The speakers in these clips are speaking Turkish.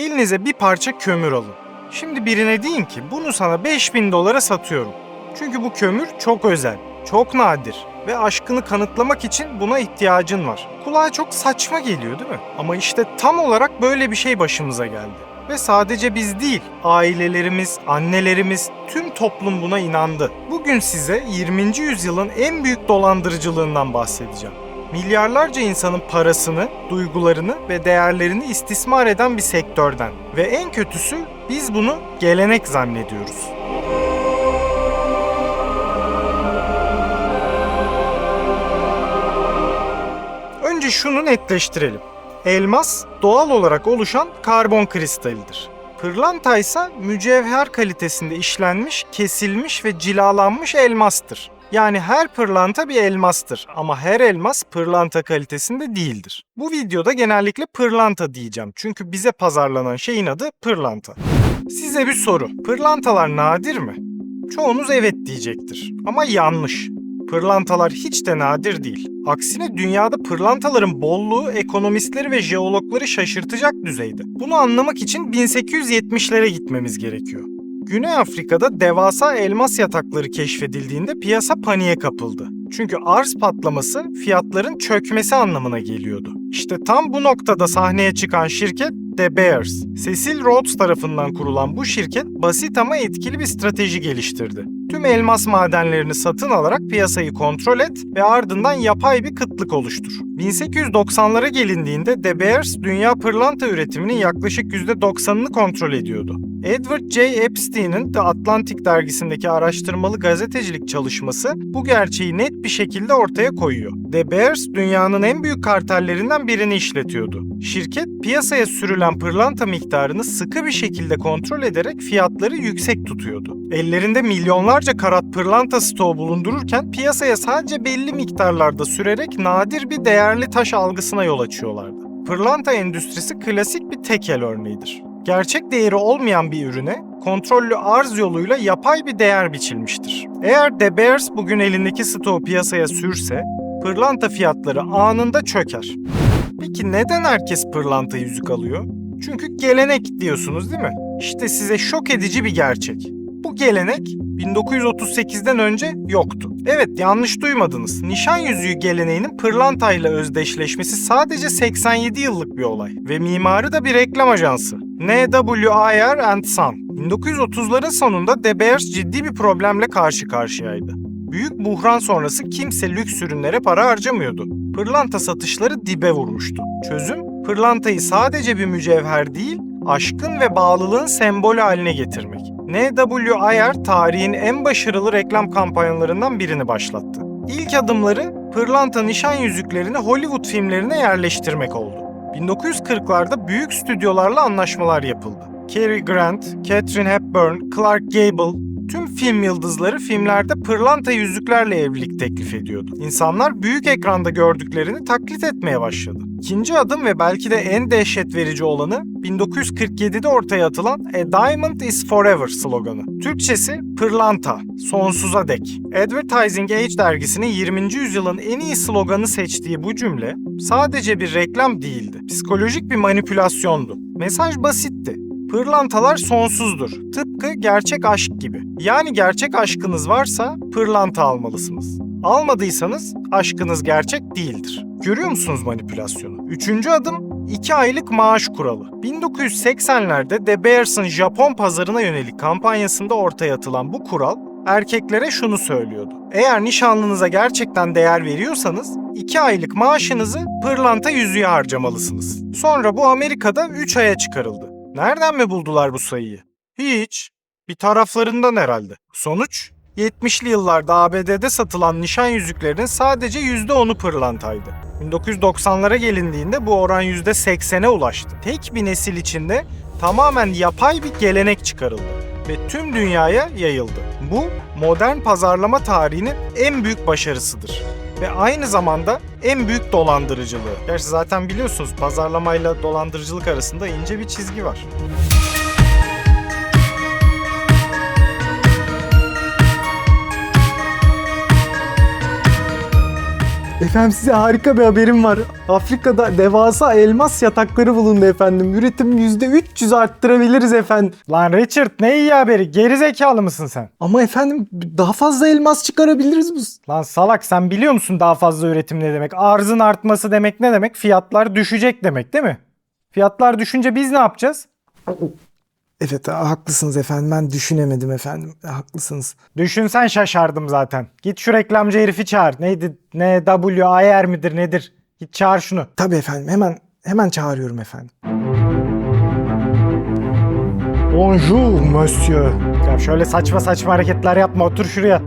Elinize bir parça kömür alın. Şimdi birine deyin ki bunu sana 5000 dolara satıyorum. Çünkü bu kömür çok özel, çok nadir ve aşkını kanıtlamak için buna ihtiyacın var. Kulağa çok saçma geliyor değil mi? Ama işte tam olarak böyle bir şey başımıza geldi. Ve sadece biz değil, ailelerimiz, annelerimiz, tüm toplum buna inandı. Bugün size 20. yüzyılın en büyük dolandırıcılığından bahsedeceğim. Milyarlarca insanın parasını, duygularını ve değerlerini istismar eden bir sektörden. Ve en kötüsü biz bunu gelenek zannediyoruz. Önce şunu netleştirelim. Elmas doğal olarak oluşan karbon kristalidir. Pırlanta ise mücevher kalitesinde işlenmiş, kesilmiş ve cilalanmış elmastır. Yani her pırlanta bir elmastır ama her elmas pırlanta kalitesinde değildir. Bu videoda genellikle pırlanta diyeceğim çünkü bize pazarlanan şeyin adı pırlanta. Size bir soru. Pırlantalar nadir mi? Çoğunuz evet diyecektir ama yanlış. Pırlantalar hiç de nadir değil. Aksine dünyada pırlantaların bolluğu ekonomistleri ve jeologları şaşırtacak düzeyde. Bunu anlamak için 1870'lere gitmemiz gerekiyor. Güney Afrika'da devasa elmas yatakları keşfedildiğinde piyasa paniğe kapıldı. Çünkü arz patlaması fiyatların çökmesi anlamına geliyordu. İşte tam bu noktada sahneye çıkan şirket De Beers. Cecil Rhodes tarafından kurulan bu şirket basit ama etkili bir strateji geliştirdi. Tüm elmas madenlerini satın alarak piyasayı kontrol et ve ardından yapay bir kıtlık oluştur. 1890'lara gelindiğinde De Beers dünya pırlanta üretiminin yaklaşık %90'ını kontrol ediyordu. Edward J. Epstein'in The Atlantic dergisindeki araştırmalı gazetecilik çalışması bu gerçeği net bir şekilde ortaya koyuyor. De Beers dünyanın en büyük kartellerinden birini işletiyordu. Şirket piyasaya sürülen pırlanta miktarını sıkı bir şekilde kontrol ederek fiyatları yüksek tutuyordu. Ellerinde milyonlarca karat pırlanta stoğu bulundururken piyasaya sadece belli miktarlarda sürerek nadir bir değerli taş algısına yol açıyorlardı. Pırlanta endüstrisi klasik bir tekel örneğidir. Gerçek değeri olmayan bir ürüne kontrollü arz yoluyla yapay bir değer biçilmiştir. Eğer De Beers bugün elindeki stoğu piyasaya sürse, pırlanta fiyatları anında çöker. Peki neden herkes pırlanta yüzük alıyor? Çünkü gelenek diyorsunuz değil mi? İşte size şok edici bir gerçek. Bu gelenek 1938'den önce yoktu. Evet yanlış duymadınız. Nişan yüzüğü geleneğinin pırlantayla özdeşleşmesi sadece 87 yıllık bir olay ve mimarı da bir reklam ajansı. NWIR and Son. 1930'ların sonunda De Beers ciddi bir problemle karşı karşıyaydı. Büyük buhran sonrası kimse lüks ürünlere para harcamıyordu. Pırlanta satışları dibe vurmuştu. Çözüm, pırlantayı sadece bir mücevher değil, aşkın ve bağlılığın sembolü haline getirmek. NWIR tarihin en başarılı reklam kampanyalarından birini başlattı. İlk adımları pırlanta nişan yüzüklerini Hollywood filmlerine yerleştirmek oldu. 1940'larda büyük stüdyolarla anlaşmalar yapıldı. Cary Grant, Katharine Hepburn, Clark Gable, film yıldızları filmlerde pırlanta yüzüklerle evlilik teklif ediyordu. İnsanlar büyük ekranda gördüklerini taklit etmeye başladı. İkinci adım ve belki de en dehşet verici olanı 1947'de ortaya atılan A Diamond is Forever sloganı. Türkçesi pırlanta, sonsuza dek. Advertising Age dergisinin 20. yüzyılın en iyi sloganı seçtiği bu cümle sadece bir reklam değildi. Psikolojik bir manipülasyondu. Mesaj basitti. Pırlantalar sonsuzdur. Tıpkı gerçek aşk gibi. Yani gerçek aşkınız varsa pırlanta almalısınız. Almadıysanız aşkınız gerçek değildir. Görüyor musunuz manipülasyonu? Üçüncü adım 2 aylık maaş kuralı. 1980'lerde De Beers'ın Japon pazarına yönelik kampanyasında ortaya atılan bu kural erkeklere şunu söylüyordu. Eğer nişanlınıza gerçekten değer veriyorsanız 2 aylık maaşınızı pırlanta yüzüğe harcamalısınız. Sonra bu Amerika'da 3 aya çıkarıldı. Nereden mi buldular bu sayıyı? Hiç. Bir taraflarından herhalde. Sonuç? 70'li yıllarda ABD'de satılan nişan yüzüklerinin sadece %10'u pırlantaydı. 1990'lara gelindiğinde bu oran %80'e ulaştı. Tek bir nesil içinde tamamen yapay bir gelenek çıkarıldı ve tüm dünyaya yayıldı. Bu modern pazarlama tarihinin en büyük başarısıdır ve aynı zamanda en büyük dolandırıcılığı. Gerçi zaten biliyorsunuz pazarlamayla dolandırıcılık arasında ince bir çizgi var. Efendim size harika bir haberim var. Afrika'da devasa elmas yatakları bulundu efendim. Üretim %300 arttırabiliriz efendim. Lan Richard ne iyi haberi. Geri zekalı mısın sen? Ama efendim daha fazla elmas çıkarabiliriz biz. Lan salak sen biliyor musun daha fazla üretim ne demek? Arzın artması demek ne demek? Fiyatlar düşecek demek değil mi? Fiyatlar düşünce biz ne yapacağız? Evet haklısınız efendim ben düşünemedim efendim haklısınız. Düşünsen şaşardım zaten. Git şu reklamcı herifi çağır. Neydi? Ne W, AR midir nedir? Git çağır şunu. Tabii efendim hemen hemen çağırıyorum efendim. Bonjour monsieur. Ya şöyle saçma saçma hareketler yapma otur şuraya.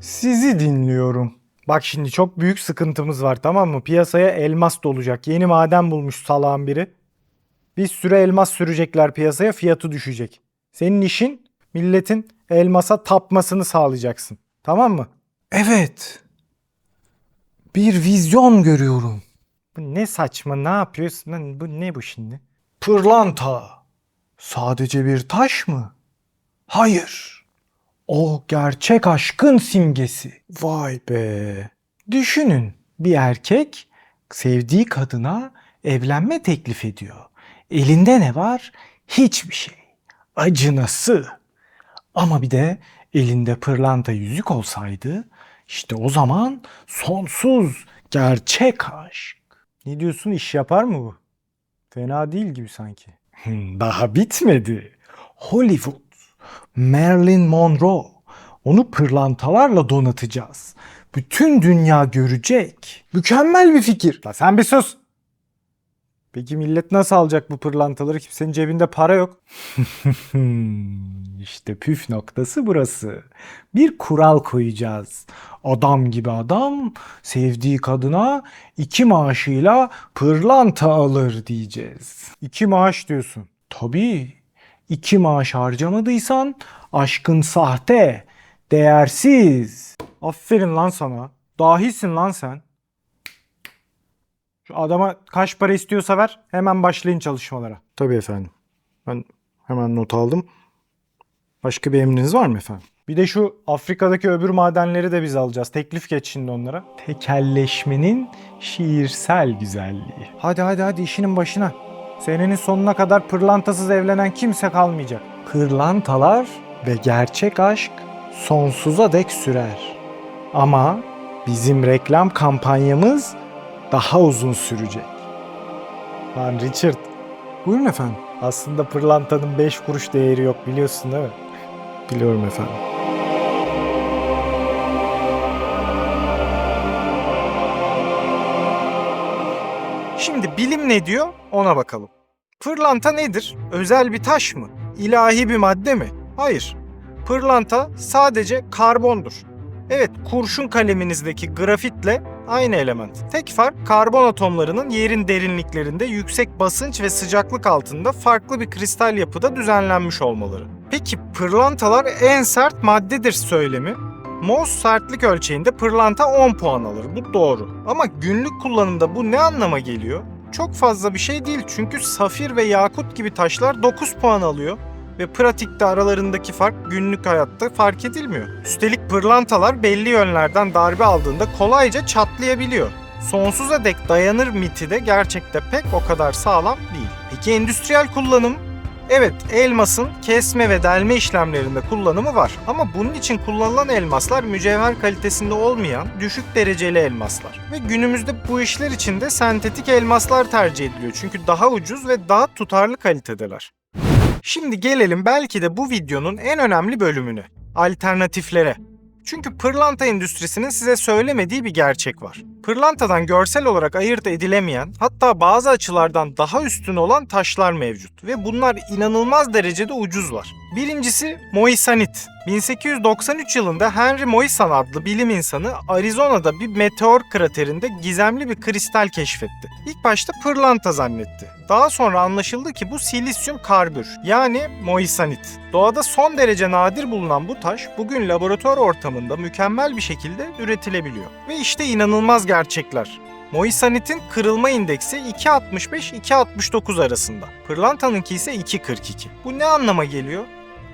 Sizi dinliyorum. Bak şimdi çok büyük sıkıntımız var tamam mı? Piyasaya elmas dolacak. Yeni maden bulmuş salağın biri. Bir sürü elmas sürecekler piyasaya fiyatı düşecek. Senin işin milletin elmasa tapmasını sağlayacaksın. Tamam mı? Evet. Bir vizyon görüyorum. Bu ne saçma ne yapıyorsun? Lan Bu ne bu şimdi? Pırlanta. Sadece bir taş mı? Hayır. O gerçek aşkın simgesi. Vay be. Düşünün bir erkek sevdiği kadına evlenme teklif ediyor. Elinde ne var? Hiçbir şey. Acınası. Ama bir de elinde pırlanta yüzük olsaydı işte o zaman sonsuz gerçek aşk. Ne diyorsun iş yapar mı bu? Fena değil gibi sanki. Daha bitmedi. Hollywood, Marilyn Monroe. Onu pırlantalarla donatacağız. Bütün dünya görecek. Mükemmel bir fikir. La sen bir sus. Peki millet nasıl alacak bu pırlantaları? Kimsenin cebinde para yok. işte püf noktası burası. Bir kural koyacağız. Adam gibi adam sevdiği kadına iki maaşıyla pırlanta alır diyeceğiz. İki maaş diyorsun. Tabii. İki maaş harcamadıysan aşkın sahte, değersiz. Aferin lan sana. Dahisin lan sen. Şu adama kaç para istiyorsa ver. Hemen başlayın çalışmalara. Tabii efendim. Ben hemen not aldım. Başka bir emriniz var mı efendim? Bir de şu Afrika'daki öbür madenleri de biz alacağız. Teklif geç şimdi onlara. Tekelleşmenin şiirsel güzelliği. Hadi hadi hadi işinin başına. Senenin sonuna kadar pırlantasız evlenen kimse kalmayacak. Pırlantalar ve gerçek aşk sonsuza dek sürer. Ama bizim reklam kampanyamız daha uzun sürecek. Lan Richard, Buyurun efendim. aslında pırlantanın 5 kuruş değeri yok biliyorsun değil mi? Biliyorum efendim. Şimdi bilim ne diyor ona bakalım. Pırlanta nedir? Özel bir taş mı? İlahi bir madde mi? Hayır. Pırlanta sadece karbondur. Evet, kurşun kaleminizdeki grafitle aynı element. Tek fark karbon atomlarının yerin derinliklerinde yüksek basınç ve sıcaklık altında farklı bir kristal yapıda düzenlenmiş olmaları. Peki pırlantalar en sert maddedir söylemi Mohs sertlik ölçeğinde pırlanta 10 puan alır. Bu doğru. Ama günlük kullanımda bu ne anlama geliyor? Çok fazla bir şey değil çünkü safir ve yakut gibi taşlar 9 puan alıyor ve pratikte aralarındaki fark günlük hayatta fark edilmiyor. Üstelik pırlantalar belli yönlerden darbe aldığında kolayca çatlayabiliyor. Sonsuza dek dayanır miti de gerçekte pek o kadar sağlam değil. Peki endüstriyel kullanım? Evet, elmasın kesme ve delme işlemlerinde kullanımı var. Ama bunun için kullanılan elmaslar mücevher kalitesinde olmayan düşük dereceli elmaslar. Ve günümüzde bu işler için de sentetik elmaslar tercih ediliyor. Çünkü daha ucuz ve daha tutarlı kalitedeler. Şimdi gelelim belki de bu videonun en önemli bölümüne. Alternatiflere. Çünkü pırlanta endüstrisinin size söylemediği bir gerçek var. Pırlantadan görsel olarak ayırt edilemeyen, hatta bazı açılardan daha üstün olan taşlar mevcut ve bunlar inanılmaz derecede ucuzlar. Birincisi moisanit. 1893 yılında Henry Moisan adlı bilim insanı Arizona'da bir meteor kraterinde gizemli bir kristal keşfetti. İlk başta pırlanta zannetti. Daha sonra anlaşıldı ki bu silisyum karbür yani moisanit. Doğada son derece nadir bulunan bu taş bugün laboratuvar ortamında mükemmel bir şekilde üretilebiliyor. Ve işte inanılmaz gerçekler. Moisanitin kırılma indeksi 2.65-2.69 arasında. Pırlantanınki ise 2.42. Bu ne anlama geliyor?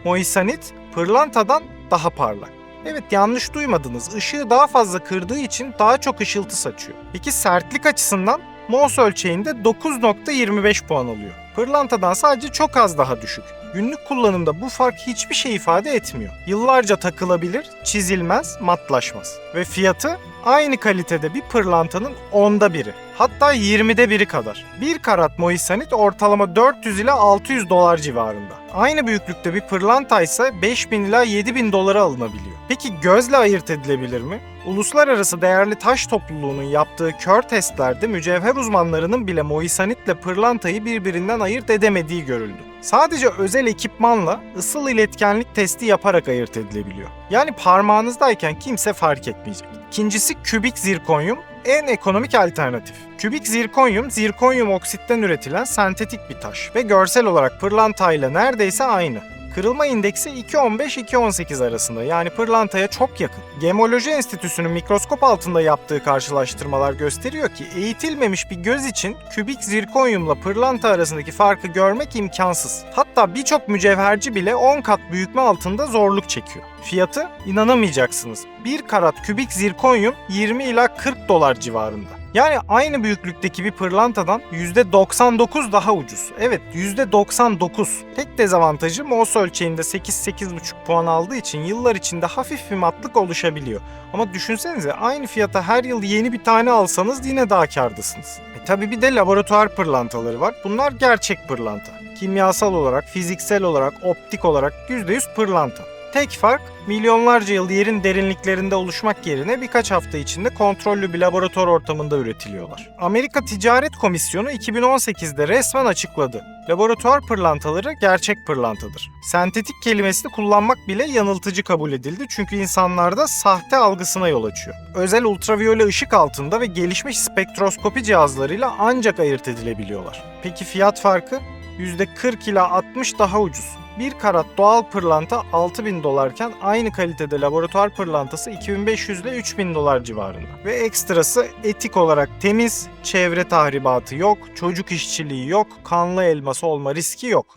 Moisanit pırlantadan daha parlak. Evet yanlış duymadınız. Işığı daha fazla kırdığı için daha çok ışıltı saçıyor. Peki sertlik açısından Mohs ölçeğinde 9.25 puan alıyor. Pırlantadan sadece çok az daha düşük. Günlük kullanımda bu fark hiçbir şey ifade etmiyor. Yıllarca takılabilir, çizilmez, matlaşmaz. Ve fiyatı aynı kalitede bir pırlantanın onda biri. Hatta 20'de biri kadar. 1 karat moisanit ortalama 400 ila 600 dolar civarında. Aynı büyüklükte bir pırlanta ise 5000 ila 7000 dolara alınabiliyor. Peki gözle ayırt edilebilir mi? Uluslararası Değerli Taş Topluluğu'nun yaptığı kör testlerde mücevher uzmanlarının bile moisanitle pırlantayı birbirinden ayırt edemediği görüldü. Sadece özel ekipmanla ısıl iletkenlik testi yaparak ayırt edilebiliyor. Yani parmağınızdayken kimse fark etmeyecek. İkincisi kübik zirkonyum en ekonomik alternatif. Kübik zirkonyum, zirkonyum oksitten üretilen sentetik bir taş ve görsel olarak pırlanta ile neredeyse aynı. Kırılma indeksi 2.15-2.18 arasında yani pırlantaya çok yakın. Gemoloji Enstitüsü'nün mikroskop altında yaptığı karşılaştırmalar gösteriyor ki eğitilmemiş bir göz için kübik zirkonyumla pırlanta arasındaki farkı görmek imkansız. Hatta birçok mücevherci bile 10 kat büyütme altında zorluk çekiyor. Fiyatı inanamayacaksınız. 1 karat kübik zirkonyum 20 ila 40 dolar civarında. Yani aynı büyüklükteki bir pırlantadan %99 daha ucuz. Evet %99. Tek dezavantajı Mohs ölçeğinde 8-8,5 puan aldığı için yıllar içinde hafif bir matlık oluşabiliyor. Ama düşünsenize aynı fiyata her yıl yeni bir tane alsanız yine daha kârdasınız. E tabi bir de laboratuvar pırlantaları var. Bunlar gerçek pırlanta. Kimyasal olarak, fiziksel olarak, optik olarak %100 pırlanta. Tek fark milyonlarca yıl yerin derinliklerinde oluşmak yerine birkaç hafta içinde kontrollü bir laboratuvar ortamında üretiliyorlar. Amerika Ticaret Komisyonu 2018'de resmen açıkladı. Laboratuvar pırlantaları gerçek pırlantadır. Sentetik kelimesini kullanmak bile yanıltıcı kabul edildi çünkü insanlarda sahte algısına yol açıyor. Özel ultraviyole ışık altında ve gelişmiş spektroskopi cihazlarıyla ancak ayırt edilebiliyorlar. Peki fiyat farkı? %40 ila 60 daha ucuz. 1 karat doğal pırlanta 6000 dolarken aynı kalitede laboratuvar pırlantası 2500 ile 3000 dolar civarında. Ve ekstrası etik olarak temiz, çevre tahribatı yok, çocuk işçiliği yok, kanlı elması olma riski yok.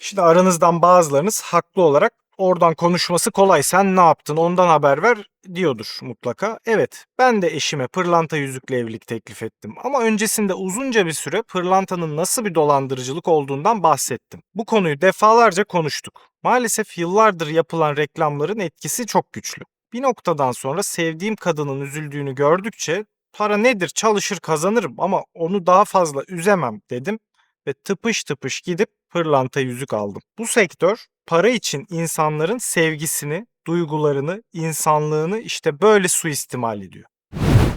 Şimdi aranızdan bazılarınız haklı olarak oradan konuşması kolay sen ne yaptın ondan haber ver diyordur mutlaka. Evet ben de eşime pırlanta yüzükle evlilik teklif ettim ama öncesinde uzunca bir süre pırlantanın nasıl bir dolandırıcılık olduğundan bahsettim. Bu konuyu defalarca konuştuk. Maalesef yıllardır yapılan reklamların etkisi çok güçlü. Bir noktadan sonra sevdiğim kadının üzüldüğünü gördükçe para nedir çalışır kazanırım ama onu daha fazla üzemem dedim ve tıpış tıpış gidip pırlanta yüzük aldım. Bu sektör para için insanların sevgisini, duygularını, insanlığını işte böyle suistimal ediyor.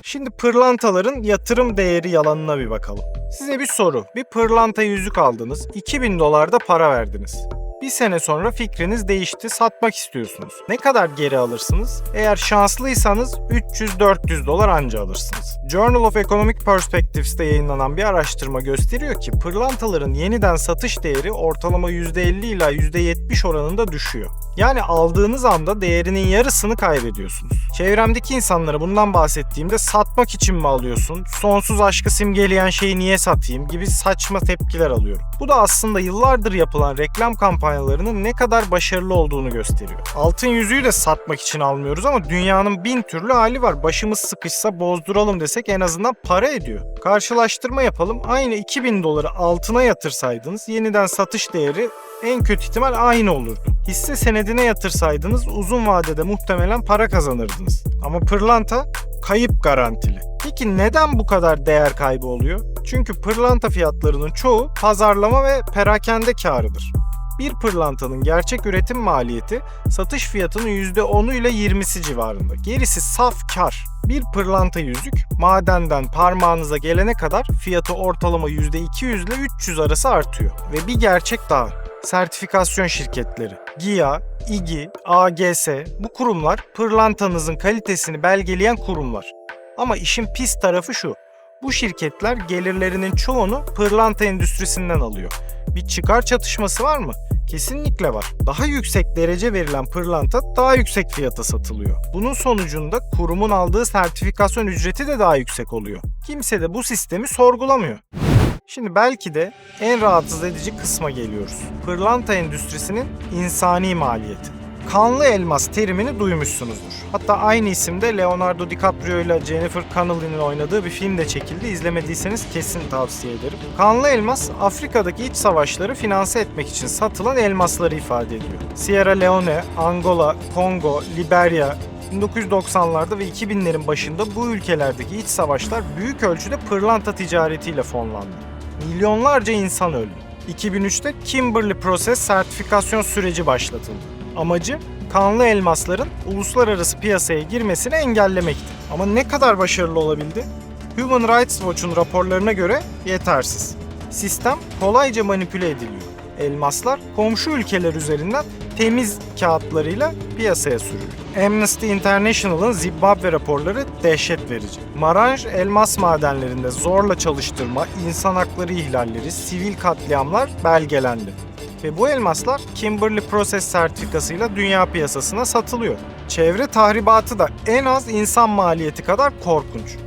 Şimdi pırlantaların yatırım değeri yalanına bir bakalım. Size bir soru. Bir pırlanta yüzük aldınız, 2000 dolar da para verdiniz. Bir sene sonra fikriniz değişti, satmak istiyorsunuz. Ne kadar geri alırsınız? Eğer şanslıysanız 300-400 dolar anca alırsınız. Journal of Economic Perspectives'te yayınlanan bir araştırma gösteriyor ki pırlantaların yeniden satış değeri ortalama %50 ila %70 oranında düşüyor. Yani aldığınız anda değerinin yarısını kaybediyorsunuz. Çevremdeki insanlara bundan bahsettiğimde satmak için mi alıyorsun, sonsuz aşkı simgeleyen şeyi niye satayım gibi saçma tepkiler alıyorum. Bu da aslında yıllardır yapılan reklam kampanyalarının ne kadar başarılı olduğunu gösteriyor. Altın yüzüğü de satmak için almıyoruz ama dünyanın bin türlü hali var. Başımız sıkışsa bozduralım desek en azından para ediyor. Karşılaştırma yapalım. Aynı 2000 doları altına yatırsaydınız yeniden satış değeri en kötü ihtimal aynı olurdu. Hisse senedine yatırsaydınız uzun vadede muhtemelen para kazanırdınız. Ama pırlanta kayıp garantili. Peki neden bu kadar değer kaybı oluyor? Çünkü pırlanta fiyatlarının çoğu pazarlama ve perakende karıdır. Bir pırlantanın gerçek üretim maliyeti satış fiyatının %10'u ile 20'si civarında. Gerisi saf kar. Bir pırlanta yüzük madenden parmağınıza gelene kadar fiyatı ortalama %200 ile 300 arası artıyor. Ve bir gerçek daha sertifikasyon şirketleri. GIA, İGI, AGS bu kurumlar pırlantanızın kalitesini belgeleyen kurumlar. Ama işin pis tarafı şu. Bu şirketler gelirlerinin çoğunu pırlanta endüstrisinden alıyor. Bir çıkar çatışması var mı? Kesinlikle var. Daha yüksek derece verilen pırlanta daha yüksek fiyata satılıyor. Bunun sonucunda kurumun aldığı sertifikasyon ücreti de daha yüksek oluyor. Kimse de bu sistemi sorgulamıyor. Şimdi belki de en rahatsız edici kısma geliyoruz. Pırlanta endüstrisinin insani maliyeti. Kanlı elmas terimini duymuşsunuzdur. Hatta aynı isimde Leonardo DiCaprio ile Jennifer Connelly'nin oynadığı bir film de çekildi. İzlemediyseniz kesin tavsiye ederim. Kanlı elmas Afrika'daki iç savaşları finanse etmek için satılan elmasları ifade ediyor. Sierra Leone, Angola, Kongo, Liberya, 1990'larda ve 2000'lerin başında bu ülkelerdeki iç savaşlar büyük ölçüde pırlanta ticaretiyle fonlandı. Milyonlarca insan öldü. 2003'te Kimberley Process sertifikasyon süreci başlatıldı. Amacı kanlı elmasların uluslararası piyasaya girmesini engellemekti. Ama ne kadar başarılı olabildi? Human Rights Watch'un raporlarına göre yetersiz. Sistem kolayca manipüle ediliyor. Elmaslar komşu ülkeler üzerinden temiz kağıtlarıyla piyasaya sürülüyor. Amnesty International'ın Zimbabwe raporları dehşet verici. Maranj elmas madenlerinde zorla çalıştırma, insan hakları ihlalleri, sivil katliamlar belgelendi. Ve bu elmaslar Kimberley Process sertifikasıyla dünya piyasasına satılıyor. Çevre tahribatı da en az insan maliyeti kadar korkunç.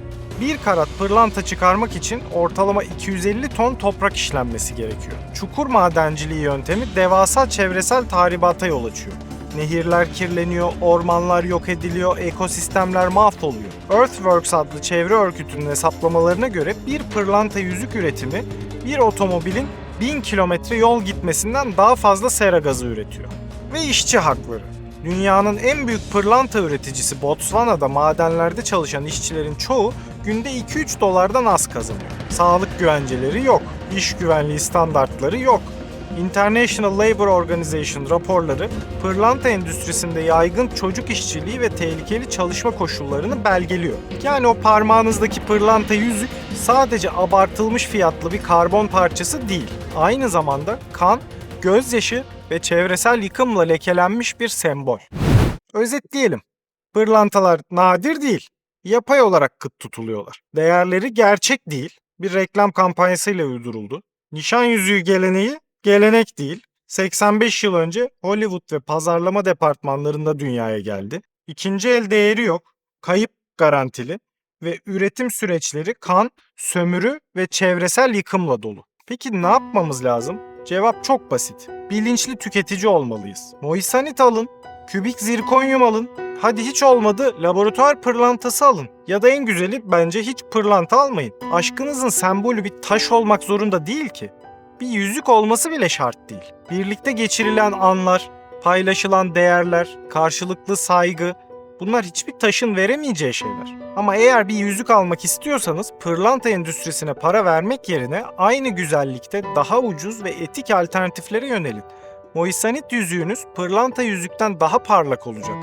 Bir karat pırlanta çıkarmak için ortalama 250 ton toprak işlenmesi gerekiyor. Çukur madenciliği yöntemi devasa çevresel tahribata yol açıyor. Nehirler kirleniyor, ormanlar yok ediliyor, ekosistemler mahvoluyor. Earthworks adlı çevre örgütünün hesaplamalarına göre bir pırlanta yüzük üretimi bir otomobilin 1000 kilometre yol gitmesinden daha fazla sera gazı üretiyor. Ve işçi hakları. Dünyanın en büyük pırlanta üreticisi Botswana'da madenlerde çalışan işçilerin çoğu günde 2-3 dolardan az kazanıyor. Sağlık güvenceleri yok, iş güvenliği standartları yok. International Labour Organization raporları pırlanta endüstrisinde yaygın çocuk işçiliği ve tehlikeli çalışma koşullarını belgeliyor. Yani o parmağınızdaki pırlanta yüzük sadece abartılmış fiyatlı bir karbon parçası değil. Aynı zamanda kan, gözyaşı ve çevresel yıkımla lekelenmiş bir sembol. Özetleyelim. Pırlantalar nadir değil. Yapay olarak kıt tutuluyorlar. Değerleri gerçek değil. Bir reklam kampanyasıyla uyduruldu. Nişan yüzüğü geleneği gelenek değil. 85 yıl önce Hollywood ve pazarlama departmanlarında dünyaya geldi. İkinci el değeri yok. Kayıp garantili ve üretim süreçleri kan, sömürü ve çevresel yıkımla dolu. Peki ne yapmamız lazım? Cevap çok basit. Bilinçli tüketici olmalıyız. Moisanit alın, kübik zirkonyum alın. Hadi hiç olmadı laboratuvar pırlantası alın. Ya da en güzeli bence hiç pırlanta almayın. Aşkınızın sembolü bir taş olmak zorunda değil ki. Bir yüzük olması bile şart değil. Birlikte geçirilen anlar, paylaşılan değerler, karşılıklı saygı bunlar hiçbir taşın veremeyeceği şeyler. Ama eğer bir yüzük almak istiyorsanız pırlanta endüstrisine para vermek yerine aynı güzellikte daha ucuz ve etik alternatiflere yönelin. Moisanit yüzüğünüz pırlanta yüzükten daha parlak olacak.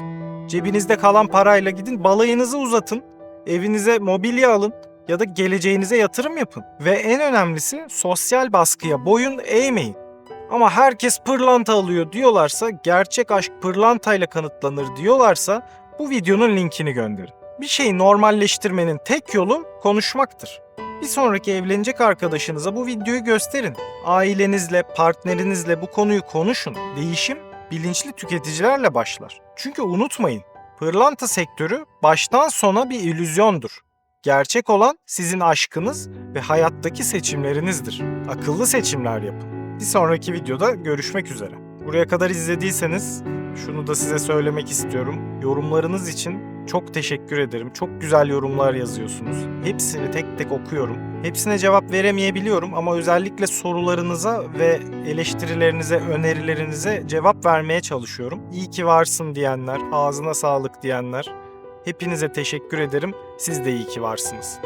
Cebinizde kalan parayla gidin balayınızı uzatın, evinize mobilya alın ya da geleceğinize yatırım yapın. Ve en önemlisi sosyal baskıya boyun eğmeyin. Ama herkes pırlanta alıyor diyorlarsa, gerçek aşk pırlantayla kanıtlanır diyorlarsa bu videonun linkini gönderin. Bir şeyi normalleştirmenin tek yolu konuşmaktır. Bir sonraki evlenecek arkadaşınıza bu videoyu gösterin. Ailenizle, partnerinizle bu konuyu konuşun. Değişim bilinçli tüketicilerle başlar. Çünkü unutmayın, pırlanta sektörü baştan sona bir illüzyondur. Gerçek olan sizin aşkınız ve hayattaki seçimlerinizdir. Akıllı seçimler yapın. Bir sonraki videoda görüşmek üzere. Buraya kadar izlediyseniz şunu da size söylemek istiyorum. Yorumlarınız için çok teşekkür ederim. Çok güzel yorumlar yazıyorsunuz. Hepsini tek tek okuyorum. Hepsine cevap veremeyebiliyorum ama özellikle sorularınıza ve eleştirilerinize, önerilerinize cevap vermeye çalışıyorum. İyi ki varsın diyenler, ağzına sağlık diyenler. Hepinize teşekkür ederim. Siz de iyi ki varsınız.